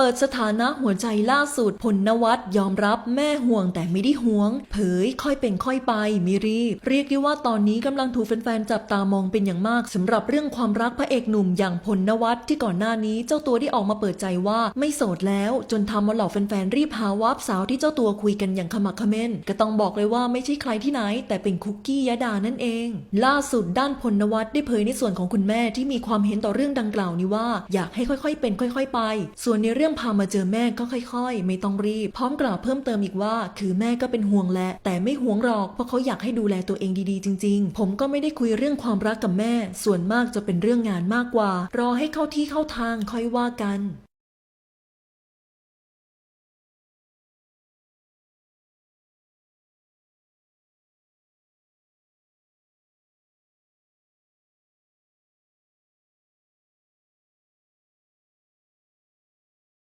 เปิดสถานะหัวใจล่าสุดพลนวัตยอมรับแม่ห่วงแต่ไม่ได้ห่วง เผยค่อยเป็นค่อยไปไม่รีบเรียกได้ว่าตอนนี้กำลังถูกแฟนๆจับตามองเป็นอย่างมากสำหรับเรื่องความรักพระเอกหนุ่มอย่างพลนวัตที่ก่อนหน้านี้เจ้าตัวได้ออกมาเปิดใจว่าไม่โสดแล้ว จนทำมาหลอกแฟนๆรีบหาวับสาวที่เจ้าตัวคุยกันอย่างขมักขม้น ก็ต้องบอกเลยว่าไม่ใช่ใครที่ไหน แต่เป็นคุกกี้ยดานั่นเอง ล่าสุดด้านพลนวัตได้เผยในส่วนของคุณแม่ที่มีความเห็นต่อเรื่องดังกล่าวนี้ว่า อยากให้ค่อยๆ เป็นค่อย ๆ ไป ส่วนในเรื่องรื่องพามาเจอแม่ก็ค่อยๆ ไม่ต้องรีบ พร้อมกล่าวเพิ่มเติมอีกว่า คือแม่ก็เป็นห่วงแหละ แต่ไม่ห่วงหรอกเพราะเขาอยากให้ดูแลตัวเองดีๆ จริง ๆ ผมก็ไม่ได้คุยเรื่องความรักกับแม่ ส่วนมากจะเป็นเรื่องงานมากกว่า รอให้เข้าที่เข้าทางค่อยว่ากัน